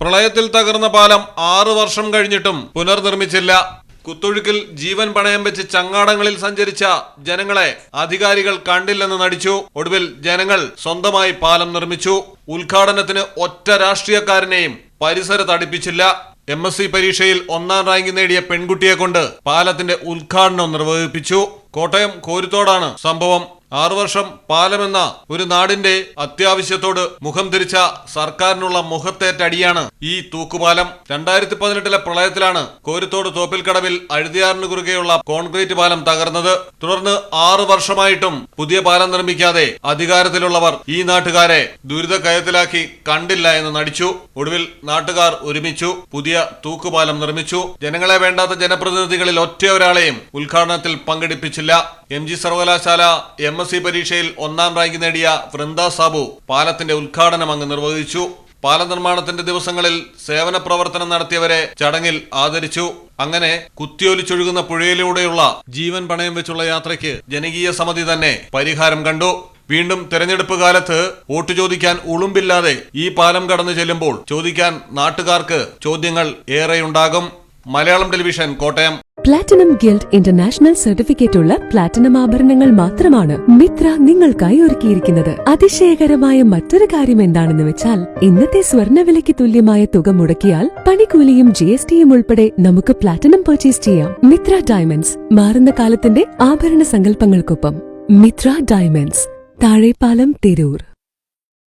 പ്രളയത്തിൽ തകർന്ന പാലം ആറു വർഷം കഴിഞ്ഞിട്ടും പുനർനിർമ്മിച്ചില്ല. കുത്തൊഴുക്കിൽ ജീവൻ പണയം വെച്ച് ചങ്ങാടങ്ങളിൽ സഞ്ചരിച്ച ജനങ്ങളെ അധികാരികൾ കണ്ടില്ലെന്ന് നടിച്ചു. ഒടുവിൽ ജനങ്ങൾ സ്വന്തമായി പാലം നിർമ്മിച്ചു. ഉദ്ഘാടനത്തിന് ഒറ്റ രാഷ്ട്രീയക്കാരനെയും പരിസരത്ത് അടുപ്പിച്ചില്ല എം എസ് സി പരീക്ഷയിൽ ഒന്നാം റാങ്ക് നേടിയ പെൺകുട്ടിയെ കൊണ്ട് പാലത്തിന്റെ ഉദ്ഘാടനം നിർവഹിപ്പിച്ചു. കോട്ടയം കോരുത്തോടാണ് സംഭവം. ആറു വർഷം പാലമെന്ന ഒരു നാടിന്റെ അത്യാവശ്യത്തോട് മുഖം തിരിച്ച സർക്കാരിനുള്ള മുഖത്തേറ്റടിയാണ് ഈ തൂക്കുപാലം രണ്ടായിരത്തി പതിനെട്ടിലെ പ്രളയത്തിലാണ് കോരുത്തോട് തോപ്പിൽക്കടവിൽ അഴുതിയാറിന് കുറുകെയുള്ള കോൺക്രീറ്റ് പാലം തകർന്നത്. തുടർന്ന് ആറു വർഷമായിട്ടും പുതിയ പാലം നിർമ്മിക്കാതെ അധികാരത്തിലുള്ളവർ ഈ നാട്ടുകാരെ ദുരിതക്കയത്തിലാക്കി കണ്ടില്ല എന്ന് നടിച്ചു. ഒടുവിൽ നാട്ടുകാർ ഒരുമിച്ചു പുതിയ തൂക്കുപാലം നിർമ്മിച്ചു. ജനങ്ങളെ വേണ്ടാത്ത ജനപ്രതിനിധികളിൽ ഒറ്റ ഒരാളെയും ഉദ്ഘാടനത്തിൽ പങ്കെടുപ്പിച്ചില്ല. എം ജി സർവകലാശാല എം എസ് സി പരീക്ഷയിൽ ഒന്നാം റാങ്ക് നേടിയ വൃന്ദ സാബു പാലത്തിന്റെ ഉദ്ഘാടനം അങ്ങ് നിർവഹിച്ചു. പാല നിർമ്മാണത്തിന്റെ ദിവസങ്ങളിൽ സേവന പ്രവർത്തനം നടത്തിയവരെ ചടങ്ങിൽ ആദരിച്ചു. അങ്ങനെ കുത്തിയൊലിച്ചൊഴുകുന്ന പുഴയിലൂടെയുള്ള ജീവൻ പണയം വെച്ചുള്ള യാത്രയ്ക്ക് ജനകീയ സമിതി തന്നെ പരിഹാരം കണ്ടു. വീണ്ടും തെരഞ്ഞെടുപ്പ് കാലത്ത് വോട്ട് ചോദിക്കാൻ ഉളുമ്പില്ലാതെ ഈ പാലം കടന്നു ചെല്ലുമ്പോൾ ചോദിക്കാൻ നാട്ടുകാർക്ക് ചോദ്യങ്ങൾ ഏറെയുണ്ടാകും. Malayalam television Kottayam. Platinum guild international certificate ഉള്ള പ്ലാറ്റിനം ആഭരണങ്ങൾ മാത്രമാണ് മിത്ര നിങ്ങൾക്കായി ഒരുക്കിയിരിക്കുന്നത്. അതിശയകരമായ മറ്റൊരു കാര്യം എന്താണെന്ന് വെച്ചാൽ ഇന്നത്തെ സ്വർണവിലയ്ക്ക് തുല്യമായ തുക മുടക്കിയാൽ പണിക്കൂലിയും ജി എസ് ടിയും ഉൾപ്പെടെ നമുക്ക് പ്ലാറ്റിനം പർച്ചേസ് ചെയ്യാം. മിത്ര ഡയമണ്ട്സ് മാറുന്ന കാലത്തിന്റെ ആഭരണ സങ്കല്പങ്ങൾക്കൊപ്പം. മിത്ര ഡയമണ്ട്സ് താഴെപ്പാലം തിരൂർ.